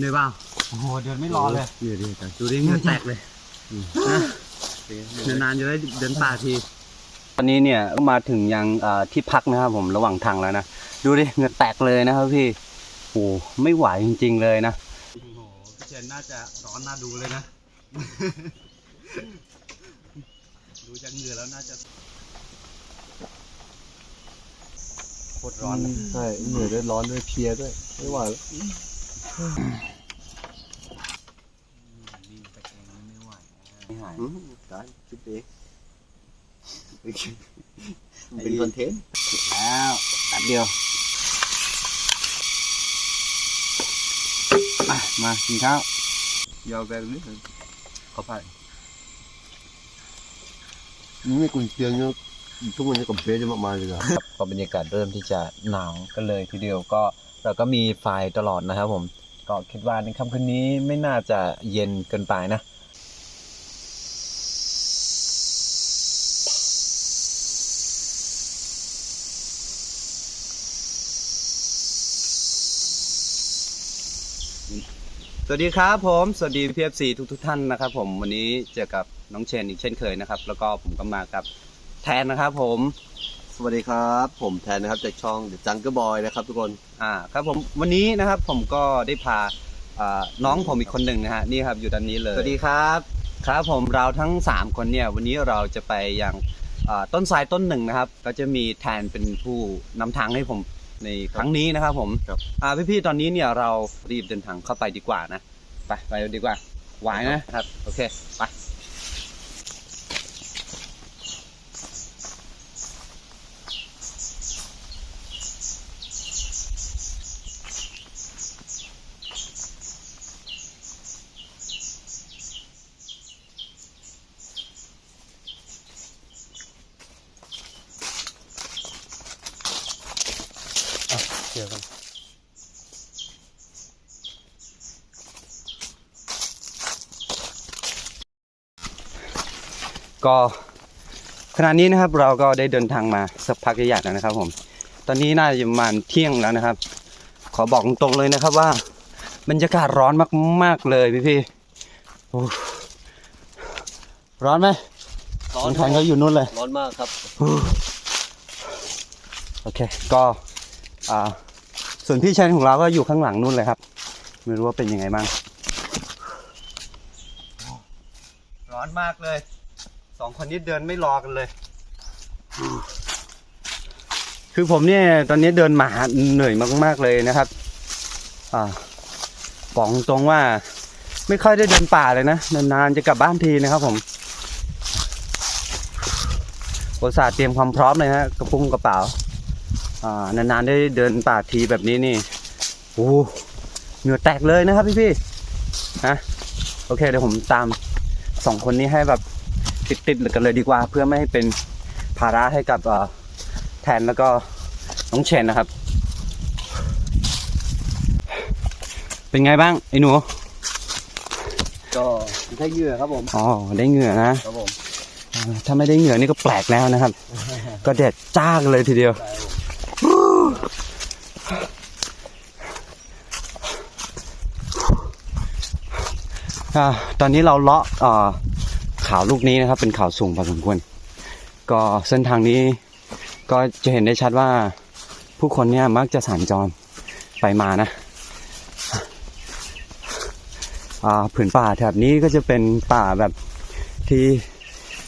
เหนื่อยเปล่าโอ้โหเดินไม่รอเลยเหนื่อยดิจังดูดิเหงื่อแตกเลยนะนานๆจะได้เดินป่าทีตอนนี้เนี่ยก็มาถึงยังเอ่อที่พักนะครับผมระหว่างทางแล้วนะดูดิเหงื่อแตกเลยนะครับพี่โอ้ไม่ไหวจริง ๆ เลยนะโอ้โหพี่เจนน่าจะร้อนน่าดูเลยนะดูจากเหงื่อแล้วน่าจะโคตรร้อนนะใช่เหนื่อยด้วยร้อนด้วยเพลียด้วยไม่ไหวแล้ว ไม่หายตายคิดเองเป็นคอนเทนต์แล้วแป๊บเดียว มามากินข้าวยาวแบบนี้เข้าไปนี่ไม่กุนเชียงเนี่ยทุกวันนี้กับเบสจะมากมายเลยนะก็บรรยากาศเริ่มที่จะหนาวกันเลยทีเดียวก็เราก็มีไฟตลอดนะครับผม ก็คิดว่าในค่ำคืนนี้ไม่น่าจะเย็นเกินไปนะ สวัสดีครับผมสวัสดีพีเอฟซีทุกทุกๆท่านนะครับผมวันนี้เจอกับน้องเชนอีกเช่นเคยนะครับแล้วก็ผมก็มากับแทนนะครับผมสวัสดีครับ ผมแทนนะครับจากช่อง The Jungle Boy นะครับทุกคนอ่าครับผมวันนี้นะครับผมก็ได้พาอ่าน้องผมอีกคนหนึ่งนะฮะนี่ครับอยู่ด้านนี้เลยสวัสดีครับครับผมเราทั้ง 3 คนเนี่ยวันนี้เราจะไปยังอ่าต้นทรายต้นหนึ่งนะครับ ก็จะมีแทนเป็นผู้นำทางให้ผม ในครั้งนี้นะครับผมครับ อ่าพี่ๆตอนนี้เนี่ยเรารีบเดินทางเข้าไปดีกว่านะ ไปไปดีกว่าไหวนะครับ โอเค ไป เดี๋ยวกันก็ขณะนี้นะครับเราก็ได้เดินทางมาสักพักใหญ่ๆแล้วนะครับผม ตอนนี้น่าจะประมาณเที่ยงแล้วนะครับ ขอบอกตรงๆเลยนะครับว่า บรรยากาศร้อนมากๆเลยพี่ๆโอ้ร้อนไหมร้อนน้งแทนก็อยู่นู่นเลย ร้อนมากครับ โอเค ก็อ่า ส่วนพี่ชายของเราก็อยู่ข้างหลังนู่นเลยครับ ไม่รู้ว่าเป็นยังไงบ้าง ร้อนมากเลยสองคนนี้เดินไม่รอกันเลย คือผมเนี่ยตอนนี้เดินมาเหนื่อยมากๆเลยนะครับ อ่าบอกตรงว่าไม่ค่อยได้เดินป่าเลยนะ นานๆจะกลับบ้านทีนะครับผมอุตส่าห์เตรียมความพร้อมเลยฮะกระปุ้งกระเป๋าอ่า นานๆได้เดินป่าทีแบบนี้นี่โอ้เหงื่อแตกเลยนะครับพี่พี่ๆนะโอเคเดี๋ยวผมตามสองคนนี้ให้แบบติดๆกันเลยดีกว่า เพื่อไม่ให้เป็นภาระให้กับเอ่อแทนแล้วก็น้องเชนนะครับ เป็นไงบ้างไอ้หนูก็ได้เหงื่อครับผมอ๋อได้เหงื่อนะครับผมอ่าถ้าไม่ได้เหงื่อนี่ก็แปลกแล้วนะครับ ก็เด็ดจ้ากันเลยทีเดียวอ่า ตอนนี้เราเลาะเขาลูกนี้นะครับ เป็นเขาสูงพอสมควร ก็เส้นทางนี้ก็จะเห็นได้ชัดว่าผู้คนเนี่ยมักจะสัญจรไปมานะผืนป่าแถบนี้ก็จะเป็นป่าแบบที่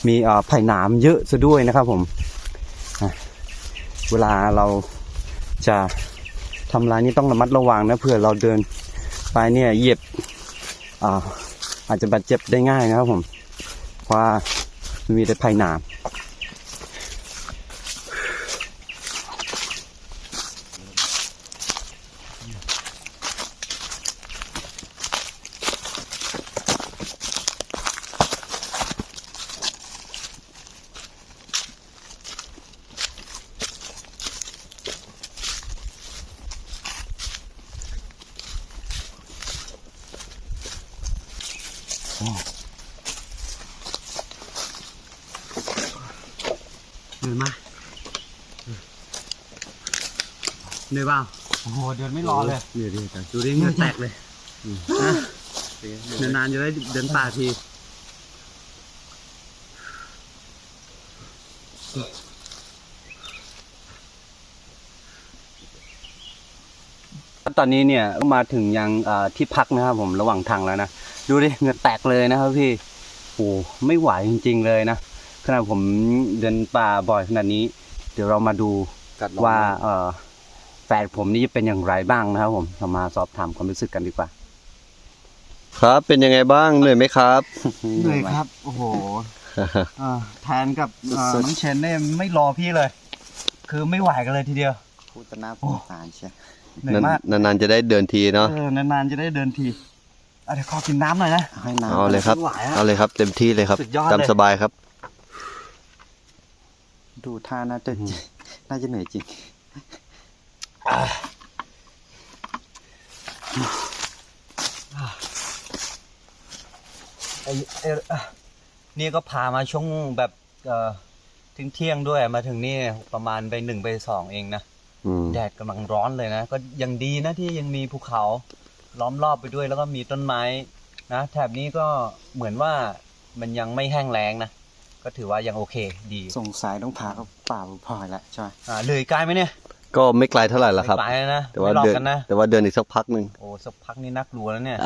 มีไผ่หนามเยอะซะด้วยนะครับผม เวลาเราจะ ทำลายนี่ต้องระมัดระวังนะเผื่อเราเดินไปเนี่ยเหยียบอาอาจจะบาดเจ็บได้ง่ายนะครับผมเพราะมีแต่ภายหนาม เหนื่อยเปล่าโอ้โหเดินไม่รอเลยเหนื่อยดีจังดูดิเหงื่อแตกเลยนานๆจะได้เดินป่าทีตอนนี้เนี่ยก็มาถึงยังเอ่อที่พักนะครับผมระหว่างทางแล้วนะ ดูดิเหงื่อแตกเลยนะครับพี่โอ้ไม่ไหวจริง ๆ เลยนะขณะผมเดินป่าบ่อยขนาดนี้ เดี๋ยวเรามาดูกัดลองว่าเอ่อแฟ นผมนี่จะเป็นอย่างไรบ้างนะครับผมเรามาสอบถามความรู้สึกกันดีกว่า ครับ เป็นยังไงบ้างเหนื่อยไหมครับ เหนื่อยครับ โอ้โหแทนกับเอ่อน้องเชนเนี่ยไม่รอพี่เลย คือไม่ไหวกันเลยทีเดียว พูดตหน้าสงสารเชียวเหนื่อยมากนานๆจะได้เดินทีเนาะเออนานๆจะได้เดินทีอะเดี๋ยวขอกินน้ำหน่อยนะ ให้น้ำเอาเลยครับ ไม่ไหวอะเอาเลยครับ เต็มที่เลยครับสุดยอดเลย ตามสบายครับ ดูท่าน่าจะน่าจะเหนื่อยจริง ไอ้ไอ้อะนี่ก็พามาช่วงแบบเอ่อทิ้งเที่ยงด้วยมาถึงนี่ประมาณไปหนึ่งไปสองเองนะอืมแดดกำลังร้อนเลยนะ ก็ยังดีนะที่ยังมีภูเขาล้อมรอบไปด้วย แล้วก็มีต้นไม้นะแถบนี้ก็เหมือนว่ามันยังไม่แห้งแล้งนะ ก็ถือว่ายังโอเคดี สงสัยต้องพาเขาป่าบุพอยแล้วใช่ไหมอ่าเลยไกลไหมเนี่ย ก็ไม่ไกลเท่าไหร่ละครับ ไม่ไกลนะแต่ว่าไม่หลอกเดินกันนะ แต่ว่าเดินอีกสักพักหนึ่ง โอ้สักพักนี่นักลัวแล้วเนี่ย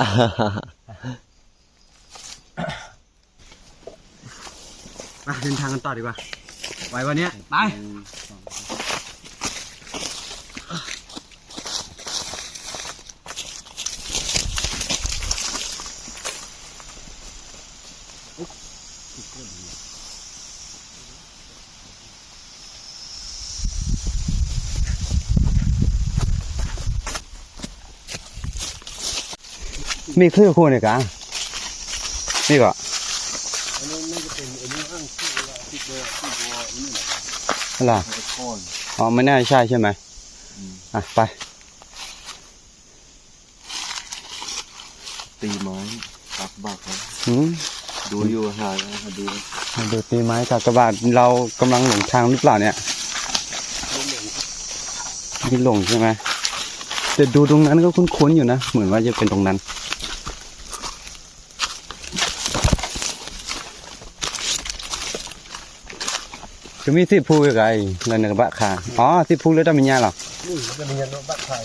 มาเดินทางกันต่อดีกว่า ไว้วันเนี้ยไป มีเครื่องคู่เนี่ยกะนี่ก็อะไรอ๋อไม่น่าใช่ใช่ไหมอะไป ตีไม้ปักบักครับอืมดูอยู่ห่างดูมาดูตีไม้กับกระบาดเรากำลังหลงทางหรือเปล่าเนี่ยไม่หลงใช่ไหมแต่ดูตรงนั้นก็คุ้นๆอยู่นะ เหมือนว่าจะเป็นตรงนั้น จะมีสิพูยังไงแล้วเนี่ยกระบะขาอ๋อสิพูหรือตามิญญาเหรอนี่จะมีเงินบักไทย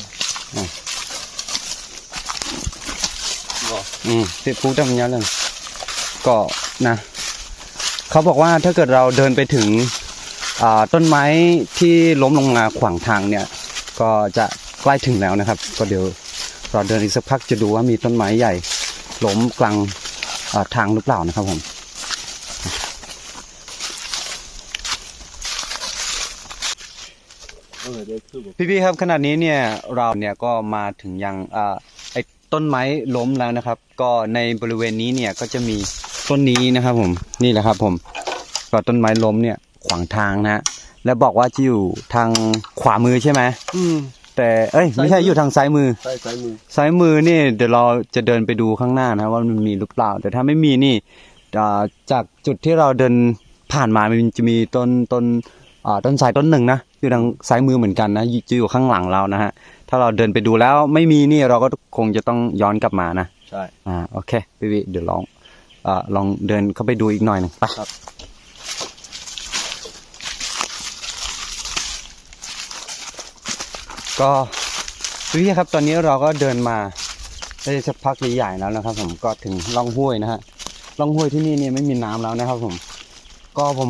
อืมสิพูตามิญญาเลยก็นะเขาบอกว่าถ้าเกิดเราเดินไปถึงอ่าต้นไม้ที่ล้มลงมาขวางทางเนี่ย ก็จะใกล้ถึงแล้วนะครับ ก็เดี๋ยวเราเดินอีกสักพักจะดูว่ามีต้นไม้ใหญ่ล้มกลางอ่าทางหรือเปล่านะครับผม เออได้คือพี่ๆครับขณะนี้เนี่ยเราเนี่ยก็มาถึงยังอ่าไอ้ต้นไม้ล้มแล้วนะครับ ก็ในบริเวณนี้เนี่ยก็จะมีต้นนี้นะครับ ผมนี่แหละครับ ผมก็ต้นไม้ล้มเนี่ยขวางทางนะฮะแล้วบอกว่าจะอยู่ทางขวามือใช่ไหมอืมแต่เอ้ยไม่ใช่อยู่ทางซ้ายมือใช่ซ้ายมือซ้ายมือนี่เดี๋ยวเราจะเดินไปดูข้างหน้านะว่ามันมีหรือเปล่า แต่ถ้าไม่มีนี่อ่าจากจุดที่เราเดินผ่านมามันจะมีต้นต้นอ่า ต้นสายต้นหนึ่งนะอยู่ทางซ้ายมือเหมือนกันนะอยู่จะอยู่ข้างหลังเรานะฮะถ้าเราเดินไปดูแล้วไม่มีนี่เราก็คงจะต้องย้อนกลับมานะใช่อ่าโอเคพี่วิเดี๋ยวลองอ่าลองเดินเข้าไปดูอีกหน่อยหนึงไปก็พี่ครับตอนนี้เราก็เดินมาได้สักพักใหญ่ๆแล้วนะครับ ผมก็ถึงล่องห้วยนะฮะล่องห้วยที่นี่เนี่ยไม่มีน้ำแล้วนะครับ ผม ก็ผม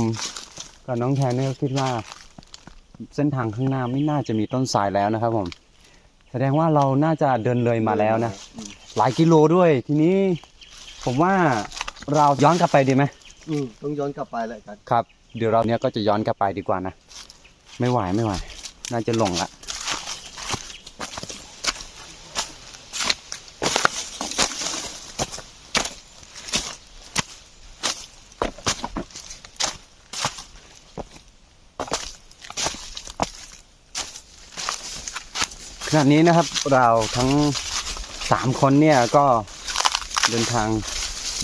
กับน้องแทนเนี่ยก็คิดว่า เส้นทางข้างหน้าไม่น่าจะมีต้นสายแล้วนะครับ ผม แสดงว่าเราน่าจะเดินเลยมาแล้วนะหลายกิโลด้วย ทีนี้ ผมว่าเราย้อนกลับไปดีไหมอืมต้องย้อนกลับไปแหละกันครับ เดี๋ยวเราเนี้ยก็จะย้อนกลับไปดีกว่านะไม่ไหวไม่ไหว น่าจะหลงละ ณะนี้นะครับเราทั้งสามคนเนี่ยก็เดินทาง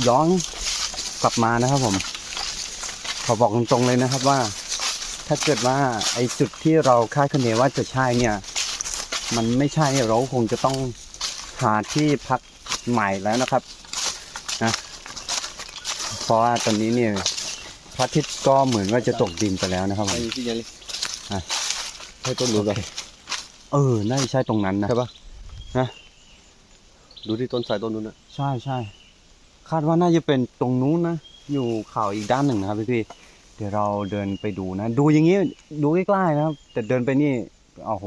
ย้อนกลับมานะครับผม ขอบอกตรงๆเลยนะครับว่า ถ้าเกิดว่าไอ้จุดที่เราคาดคะเนว่าจะใช่เนี่ย มันไม่ใช่เราคงจะต้องหาที่พักใหม่แล้วนะครับนะเพราะว่าตอนนี้เนี่ยพระอาทิตย์ก็เหมือนว่าจะตกดินไปแล้วนะครับผมไอ้ที่ยังเลย เออน่าจะใช่ตรงนั้นนะใช่ปะฮะดูที่ต้นสายต้นนู้นนะใช่ใช่คาดว่าน่าจะเป็นตรงนู้นนะอยู่เขาอีกด้านหนึ่งนะครับพี่พี่ๆเดี๋ยวเราเดินไปดูนะ ดูอย่างงี้ดูใกล้ๆนะครับ แต่เดินไปนี่โอ้โห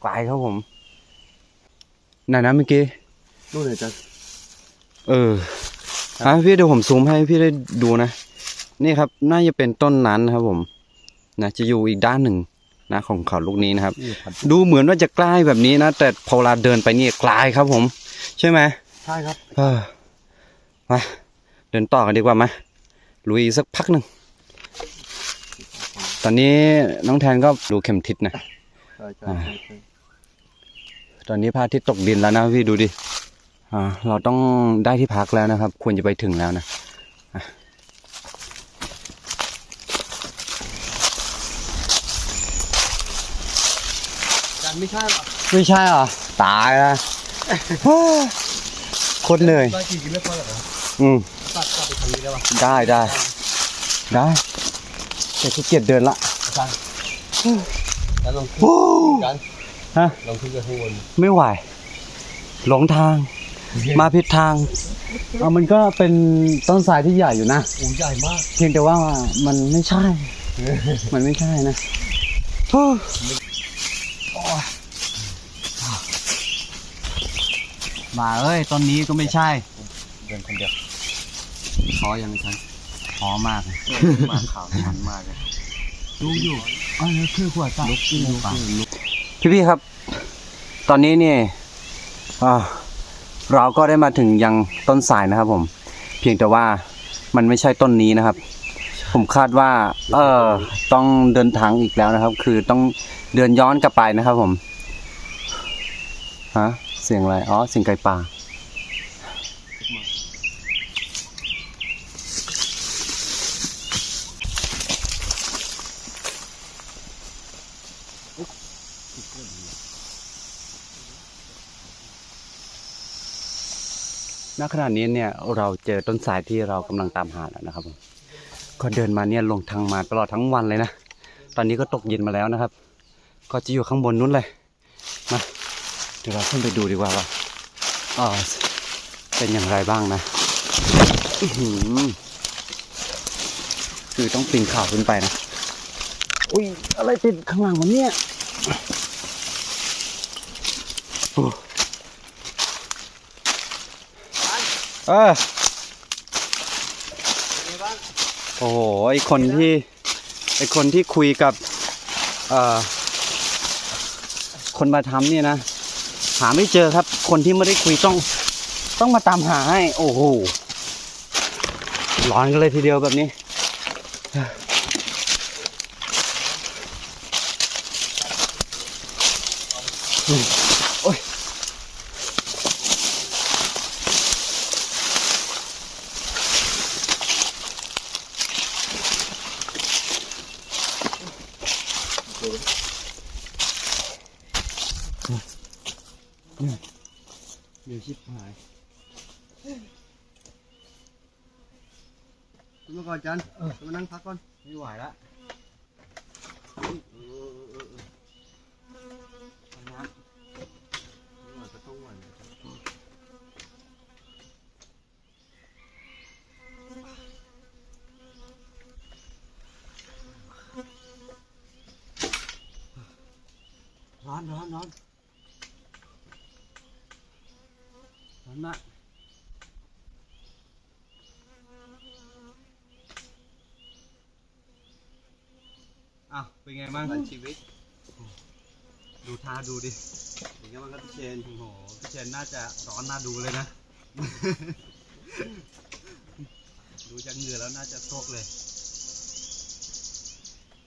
ไกลครับผมไหนนะเมื่อกี้นู่นเลยจันเอออะพี่เดี๋ยวผมซูมให้พี่ได้ดูนะ นี่ครับ น่าจะเป็นต้นนั้นนะครับผมนะจะอยู่อีกด้านหนึ่ง นะของเขาลูกนี้นะครับนี่พันดูเหมือนว่าจะใกล้แบบนี้นะ แต่พอเวลาเดินไปนี่ไกลครับผม ใช่ไหมใช่ครับเออมาเดินต่อกันดีกว่าไหมลุยอีกสักพักหนึ่งตอนนี้น้องแทนก็ดูเข็มทิศนะใช่ใช่อ่าใช่ใช่ตอนนี้พระอาทิตย์ตกดินแล้วนะพี่ดูดิอ่าเราต้องได้ที่พักแล้วนะครับ ควรจะไปถึงแล้วนะอะ จัน ไม่ใช่หรอไม่ใช่เหรอตายแล้วโคตรเหนื่อยได้กี่กิโลพอหรออืมตัดตัดไปทางนี้ได้ปะได้ได้ได้แต่ขี้เกียจเดินละจันจันลองขึ้นโอ้จันฮะลองขึ้นไปข้างบนไม่ไหว หลงทาง มาผิดทางเอามันก็เป็นต้นสายที่ใหญ่อยู่นะโอ้ใหญ่มาก เพียงแต่ว่ามันไม่ใช่ มันไม่ใช่นะโอ้ มาเอ้ยต้นนี้ก็ไม่ใช่ เดินคนเดียวท้อยังไม่ทันท้อมากเลยมาขาวชันมากเลยดูอยู่อ๋อนี่คือขวดจ้ะลุกขึ้นลุกพี่พี่ๆครับ ตอนนี้เนี่ยอ่าเราก็ได้มาถึงยังต้นสายนะครับ ผม เพียงแต่ว่ามันไม่ใช่ต้นนี้นะครับ ผมคาดว่า เออต้องเดินทางอีกแล้วนะครับ คือต้องเดินย้อนกลับไปนะครับ ผมฮะ เสียงอะไร อ๋อ เสียงไก่ป่า ณ ขณะนี้เนี่ย เราเจอต้นสายที่เรากำลังตามหาแล้วนะครับผมก็เดินมาเนี่ยลงทางมาตลอดทั้งวันเลยนะ ตอนนี้ก็ตกเย็นมาแล้วนะครับ ก็จะอยู่ข้างบนนู้นเลย มา เดี๋ยวเราขึ้นไปดูดีกว่าว่าเออเป็นอย่างไรบ้างนะ คือต้องปีนเขาขึ้นไปนะ อุ้ย อะไรติดข้างหลังมันเนี่ยโอ้เออโอ้โห ไอคนที่ ไอคนที่คุยกับ เอ่อ คนมาทำเนี่ยนะ หาไม่เจอครับ คนที่ไม่ได้คุยต้อง ต้องมาตามหาให้ โอ้โหร้อนกันเลยทีเดียวแบบนี้ โอ้ย เดี๋ยวชิบหายขึ้นมาก่อนจันมานั่งพักก่อน ไม่ไหวละร้อนร้อนร้อนร้อนมาก อ้าวเป็นไงบ้างมันชีวิต ดูท่าดูดิเป็นไงบ้างครับพี่เชนโอ้โหพี่เชนน่าจะร้อนน่าดูเลยนะ ดูจากเหงื่อแล้วน่าจะโซกเลย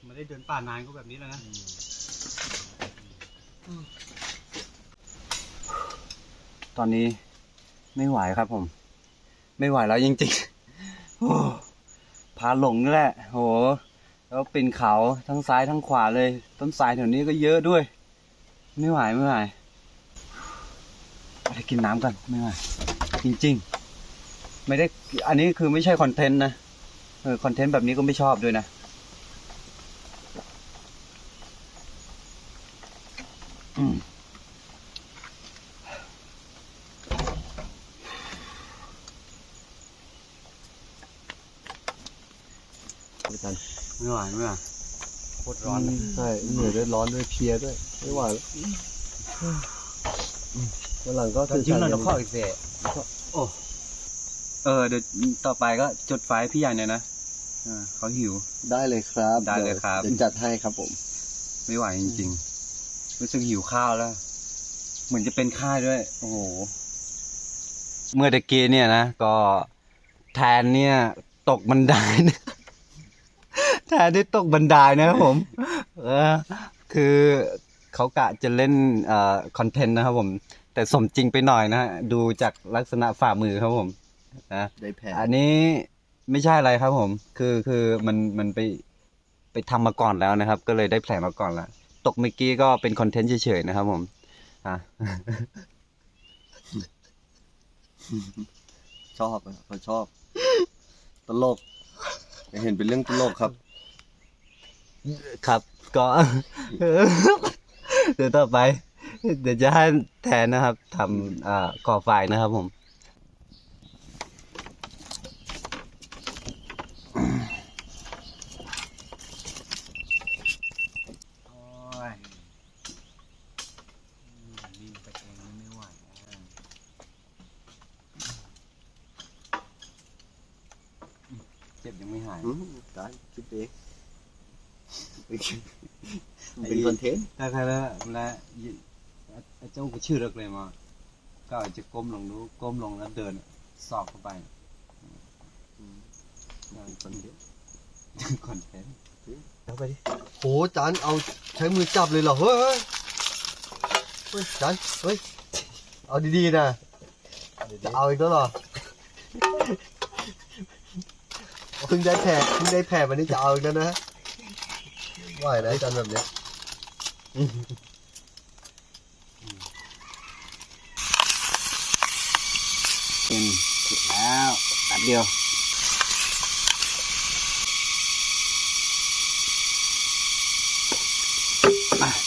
ไม่ได้เดินป่านานก็แบบนี้แล้วนะตอนนี้ไม่ไหวครับผม ไม่ไหวแล้วจริงๆโอ้พาหลงนี่แหละโห แล้วปีนเขาทั้งซ้ายทั้งขวาเลย ต้นสายแถวนี้ก็เยอะด้วย ไม่ไหวไม่ไหวไปกินน้ำกันไม่ไหวจริง ๆ ไม่ได้อันนี้คือไม่ใช่คอนเทนต์นะเออคอนเทนต์แบบนี้ก็ไม่ชอบด้วยนะอืม อาจารย์ ไม่ไหวไม่ไหวโคตรร้อนเลยใช่เหนื่อยด้วยร้อนด้วยเพลียด้วย ไม่ไหวแล้ววันหลังก็ยิ้มหน่อยนะข้ออีกเสียโอ้เออเดี๋ยวต่อไปก็จุดไฟให้พี่ใหญ่หน่อยนะอ่าเขาหิว ได้เลยครับได้เลยครับเดี๋ยวจัดให้ครับผม ไม่ไหวจริงๆรู้สึกหิวข้าวแล้ว เหมือนจะเป็นข้าด้วย โอ้โห เมื่อตะกี้เนี่ยนะ ก็แทนเนี่ย ตกบันไดนะ แทนที่ตกบันไดนะครับผม เออ คือเขากะจะเล่นเอ่อคอนเทนต์นะครับผม แต่สมจริงไปหน่อยนะฮะดูจากลักษณะฝ่ามือครับผมนะได้แผลอันนี้ไม่ใช่อะไรครับผม คือคือมันมันไปไปทำมาก่อนแล้วนะครับ ก็เลยได้แผลมาก่อนแล้วตกเมื่อกี้ก็เป็นคอนเทนต์เฉยๆนะครับผมอะ ชอบอะเขาชอบ ตลก เห็นเป็นเรื่องตลกครับ ครับ ก็ เดี๋ยวต่อไป เดี๋ยวจะให้แทนนะครับทำอ่าก่อไฟนะครับผม โอ้ยวิ่งไปเองไม่ไหวเจ็บยังไม่หาย อืมได้คิดเองเป็น คอนเทนต์ถ้าใครแล้วแล้วเจ้าก็ชื่อเลิกเลยมาก็อาจจะก้มลงดูก้มลงแล้วเดินสอบเข้าไปคอนเทนต์คอนเทนต์เอาไปดิโหจานเอาใช้มือจับเลยเหรอเฮ้ยเฮ้ยจานเฮ้ยเอาดีๆนะจะเอาอีกแล้วเหรอเพิ่งได้แผลเพิ่งได้แผลวันนี้จะเอาอีกแล้วนะไหวนะจารย์แบบเนี้ย เป็นเสร็จแล้วแป๊บเดียว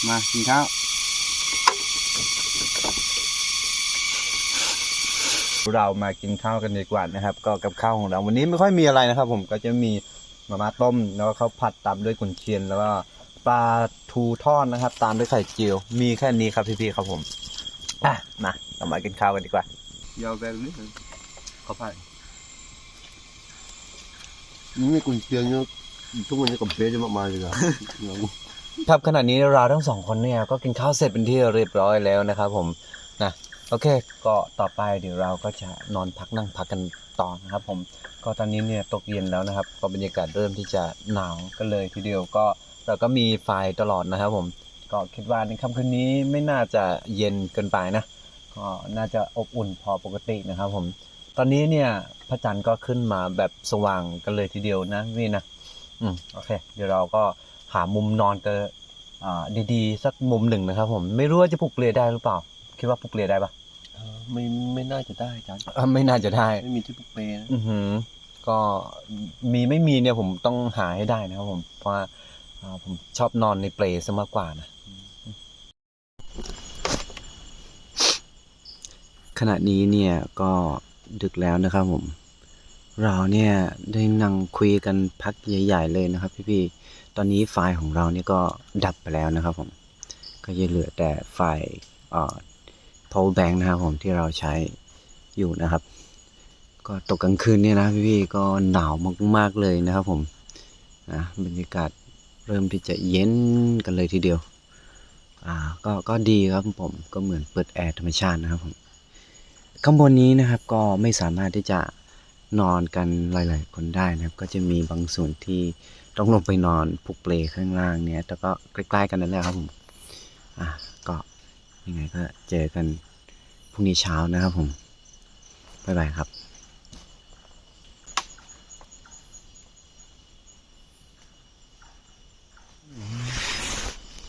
มากินข้าวเรามากินข้าวกันดีกว่านะครับ ก็กับข้าวของเราวันนี้ไม่ค่อยมีอะไรนะครับ ผมก็จะมีมาม่าต้มแล้วก็ข้าวผัดตามด้วยกุนเชียนแล้วก็ปลา ทูทอดนะครับ ตามด้วยไข่เจียว มีแค่นี้ครับพี่ๆครับผมอะมาเรามากินข้าวกันดีกว่ายาวแบบนี้ข้าวผัดนี่ไม่กุญเชียงเนี่ยทุกวันนี้กับเบสจะมากๆเลยอะครับขณะนี้เราทั้งสองคนเนี่ยก็กินข้าวเสร็จเป็นที่เรียบร้อยแล้วนะครับ ผมนะโอเค ก็ต่อไปเดี๋ยวเราก็จะนอนพักนั่งพักกันต่อนะครับ ผมก็ตอนนี้เนี่ยตกเย็นแล้วนะครับ ก็บรรยากาศเริ่มที่จะหนาวกันเลยทีเดียวก็ เราก็มีไฟตลอดนะครับผมก็คิดว่าในค่ำคืนนี้ไม่น่าจะเย็นเกินไปนะก็น่าจะอบอุ่นพอปกตินะครับผม ตอนนี้เนี่ยพระจันทร์ก็ขึ้นมาแบบสว่างกันเลยทีเดียวนะพี่นะอืมโอเค เดี๋ยวเราก็หามุมนอนกันอ่าดีๆ สักมุมหนึ่งนะครับ ผมไม่รู้ว่าจะปลุกเปลียได้หรือเปล่า คิดว่าปลุกเปลียได้ปะไม่ไม่น่าจะได้อาจารย์อะไม่น่าจะได้ ไม่มีที่ปุกเปย์นะอือหือ ก็มีไม่มีเนี่ยผมต้องหาให้ได้นะครับผมเพราะว่าอ่า ผมชอบนอนในเปลซะมากกว่านะ ขณะนี้เนี่ยก็ดึกแล้วนะครับผม เราเนี่ยได้นั่งคุยกันพักใหญ่ๆเลยนะครับ พี่ๆ ตอนนี้ไฟล์ของเราเนี่ยก็ดับไปแล้วนะครับผม ก็จะเหลือแต่ไฟล์เอ่อ power bank นะครับผมที่เราใช้อยู่นะครับ ก็ตกกลางคืนเนี่ยนะพี่ๆ ก็หนาวมากๆเลยนะครับผมนะบรรยากาศ เริ่มที่จะเย็นกันเลยทีเดียว อ่า ก็ก็ดีครับผมก็เหมือนเปิดแอร์ธรรมชาตินะครับผมข้างบนนี้นะครับก็ไม่สามารถที่จะนอนกันหลาย ๆ คนได้นะครับ ก็จะมีบางส่วนที่ต้องลงไปนอนผูกเปลข้างล่างเนี่ยแต่ก็ใกล้ ๆ กันนั่นแหละครับผมอะก็ยังไงก็เจอกันพรุ่งนี้เช้านะครับผมบ๊ายบายครับ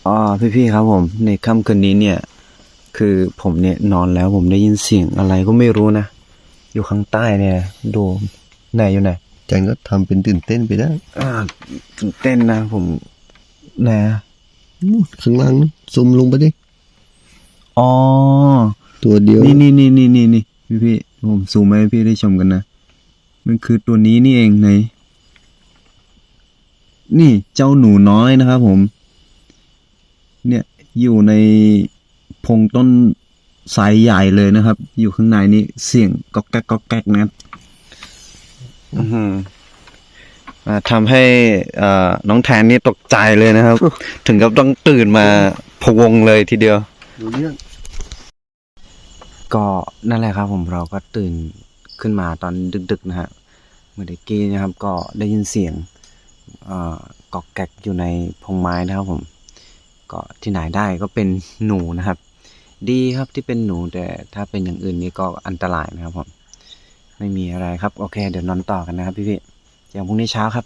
อ๋อพี่ๆครับผม ในค่ำคืนนี้เนี่ย คือผมเนี่ยนอนแล้วผมได้ยินเสียงอะไรก็ไม่รู้นะ อยู่ข้างใต้เนี่ย ดูไหนอยู่ไหนจันก็ทำเป็นตื่นเต้นไปได้อ่าตื่นเต้นนะผมไหนอะนู่นข้างล่างนู้นซูมลงไปดิ อ๋อ ตัวเดียวนี่นี่นี่นี่นี่นี่พี่พี่ผมซูมให้พี่ได้ชมกันนะ มันคือตัวนี้นี่เองไหน นี่เจ้าหนูน้อยนะครับผม เนี่ยอยู่ในพงต้นสายใหญ่เลยนะครับ อยู่ข้างในนี่เสียงก๊อกแก๊กก๊อกแก๊กนะอือหืออ่าทำให้อ่าน้องแทนนี่ตกใจเลยนะครับ ถึงกับต้องตื่นมาพะวงเลยทีเดียวดูเรื่องก็นั่นแหละครับ ผมเราก็ตื่นขึ้นมาตอนดึก ๆ นะฮะเมื่อกี้นะครับ ก็ได้ยินเสียงเอ่อกอกแกกอยู่ในพงไม้นะครับผม ก็ที่ไหนได้ก็เป็นหนูนะครับ ดีครับที่เป็นหนูแต่ถ้าเป็นอย่างอื่นนี่ก็อันตรายนะครับผมไม่มีอะไรครับ โอเค เดี๋ยวนอนต่อกันนะครับพี่พี่อย่างพรุ่งนี้เช้าครับ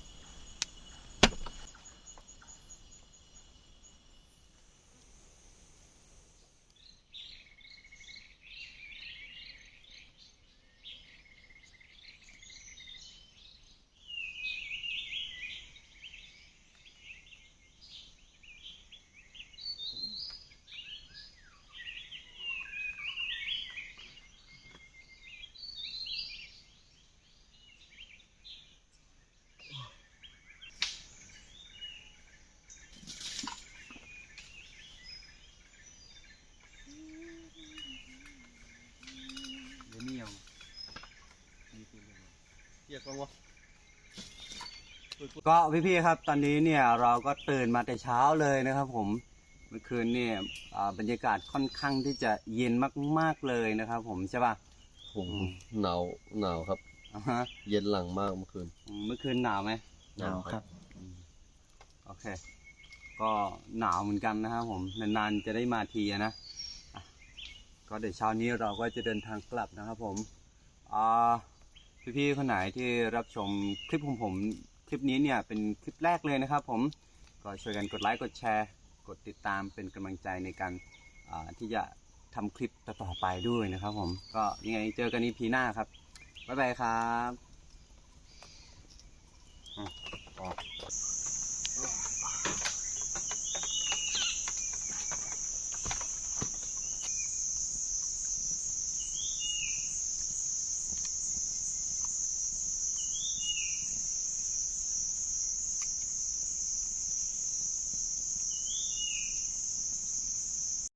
เรียกว่าก็พี่ๆครับ ตอนนี้เนี่ยเราก็ตื่นมาแต่เช้าเลยนะครับ ผมเมื่อคืนเนี่ยบรรยากาศค่อนข้างที่จะเย็นมากๆเลยนะครับ ผมใช่ปะผมหนาวหนาวครับฮะเย็นหลังมากเมื่อคืน เมื่อคืนหนาวไหมหนาวครับโอเค ก็หนาวเหมือนกันนะครับ ผมนานๆจะได้มาทีนะก็เดี๋ยวเช้านี้เราก็จะเดินทางกลับนะครับ ผมอ่า พี่ๆคนไหนที่รับชมคลิปของผมคลิปนี้เนี่ยเป็นคลิปแรกเลยนะครับ ผมก็ช่วยกันกดไลค์กดแชร์ กดติดตามเป็นกำลังใจในการที่จะทำคลิปต่อๆไปด้วยนะครับ ผมก็ยังไงเจอกันอีพีหน้าครับบ๊ายบายครับอืม